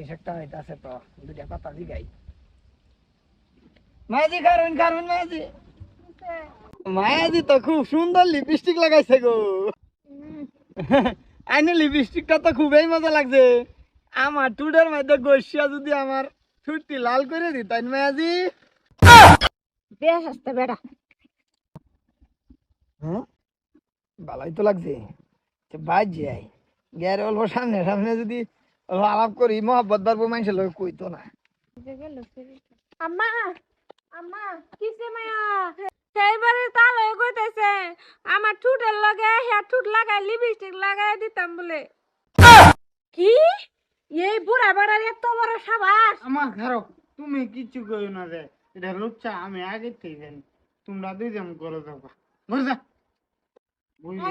জিনিস একটা হইতাছে তো দুটা কথা জিগাই। মায়াজি কারণ কারণ মায়াজি। মায়াজি তো খুব সুন্দর লিপস্টিক লাগাইছে গো। আইনে লিপস্টিকটা তো খুবই মজা লাগছে। আমার টুডের মধ্যে গসিয়া যদি আমার ছুটি লাল করে দিতেন মায়াজি। বেশ আসতে বেড়া হ্যাঁ ভালোই তো লাগছে। বাজ। যাই গিয়ে অল্প সামনে সামনে যদি আলাপ করি মহব্বত বাড়বো মানুষের লোক কইতো না আম্মা আম্মা কিসে মায়া সেইবারে তাল হয়ে কইতেছে আমার ঠুটের লগে হেয়ার ঠুট লাগাই লিপস্টিক লাগাই দিতাম বলে কি এই বুড়া বাড়ার এত বড় সাবাস আমার খারাপ তুমি কিচ্ছু কই না রে এটা লুচ্চা আমি আগে থেকে জানি তোমরা দুইজন করে দেবা ঘরে যা বুঝলি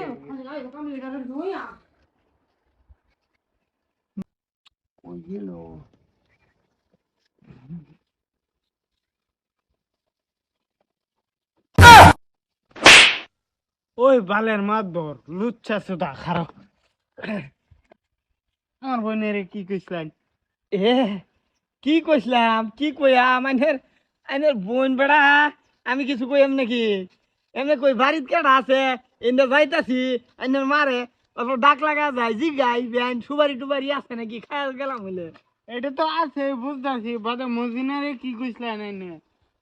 গেল ওই বালের মাতবর লুচ্চা সুদা খারাপ আমার বোনের কি কইছিলেন? এ, কি কইছিলাম? কি কইয়া? মানের আইনের বোন বেড়া, আমি কিছু কইম নাকি? এমনি কই বাড়িত কেডা আছে? এনে যাইতাছি, আইনের মারে অল্প ডাক লাগা যায়, জি গাই বেআইন সুবারি টুবারি আছে নাকি? খায়াল গেলাম হইলে। এটা তো আছে, বুঝতেছি, বাদে মজিনারে কি কইছিলেন এনে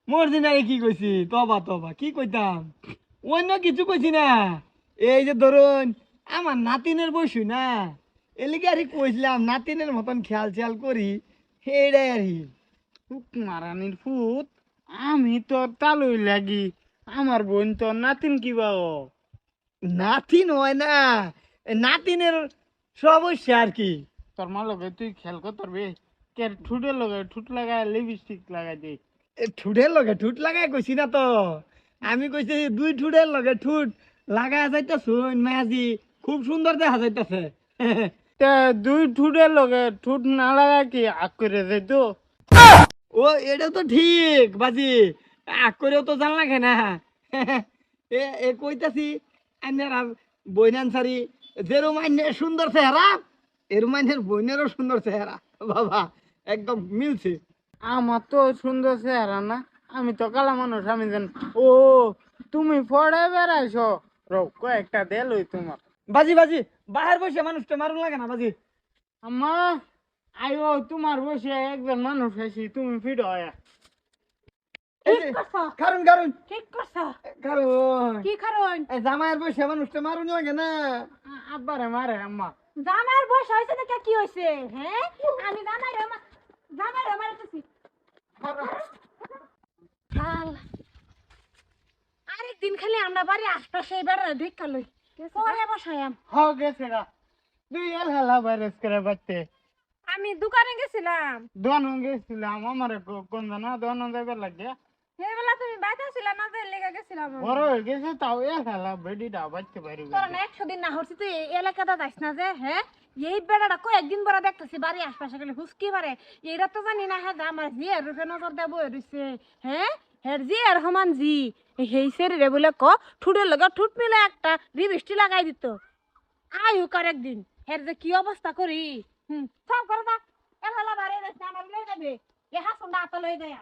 মোর দিনারে কি কইছি? তবা তবা, কি কইতাম? অন্য কিছু কইছি না। এই যে ধরুন, আমার নাতিনের বসু না। এলিকে আর কইছিলাম, নাতিনের মতন খেয়াল খেয়াল করি। সেইটাই আর মারানির ফুট আমি তো তালুই লাগি। আমার বোন তো নাতিন কিবা ও নাতিন হয় না। নাতিনের সমস্যা আর কি। তোর মা লগে তুই খেল কর তোর বে কে ঠুটে লগে ঠুট লাগায় লিপস্টিক লাগাই দে। এ ঠুটের লগে ঠুট লাগাই কইছি না তো। আমি কইছি দুই ঠুটের লগে ঠুট লাগায় লাগাই যাইতাছুন মায়াজি খুব সুন্দর দেখা যাইতাছে। তে দুই ঠুটে লগে ঠুট না লাগা কি আগ করে দে তো। ও এটা তো ঠিক বাজি। আগ করেও তো জান লাগে না। এ এ কইতাছি আইনের বইনান সারি যেরম আইনের সুন্দর চেহারা এরম আইনের বইনেরও সুন্দর চেহারা। বাবা একদম মিলছে। আমার তো সুন্দর চেহারা না আমি তো কালা মানুষ আমি জান ও তুমি পড়ে বেড়াইছো? রো কয়েকটা দেল ওই তোমার। বাজি বাজি বাহির বসে মানুষটা মারুন লাগে না বাজি। আম্মা আইও তোমার বসে একজন মানুষ আছি তুমি ফিট হয় যে, কারণ কারণ ঠিক করছ। কারণ কি কারণ এই জামাইয়ের বসে মানুষটা মারুন লাগে না। আব্বারে মারে আম্মা। জামার বয়স হয়েছে না কি হয়েছে? হ্যাঁ? আমি জামাই রে মা- জামাই রে মারতেছি হাল আরেকদিন খালি আমরা বাড়ি আশপাশে এবার দেখা লই পরে বসায়াম হ গেছে গা তুই এল হেলা ভাইরাস করে বাচ্চে আমি দোকানে গেছিলাম। দোয়ান গেছিলাম আমার কোন জানা দোয়ান যাবে লাগে সেবেলা তুমি বাইতে ছিলা না যে লেগে গেছিলাম বড় হয়ে গেছে তাও এল হেলা বেডিটা বাচ্চে বাইরে তোর না একশো দিন না হচ্ছি তুই এই এলাকাটা যাইস না যে হ্যাঁ? এই বেড়াটা কয়েকদিন পরে দেখতেছি বাড়ি আশপাশে গেলে হুসকি পারে এইটা তো জানি না হ্যাঁ আমার জি আর রুফে নজর দেব রইছে হ্যাঁ? হের জি আর সমান জি। সেই শরীরে বলে ক ঠুটের লগে ঠুট মিলে একটা রিবিষ্টি লাগাই দিত। আয়ু কার একদিন হের যে কি অবস্থা করি? হুম সব করে দা এলা বাড়ি রয়েছে আমার লই যাবে। এ হাসুন দা তো লই দেয়া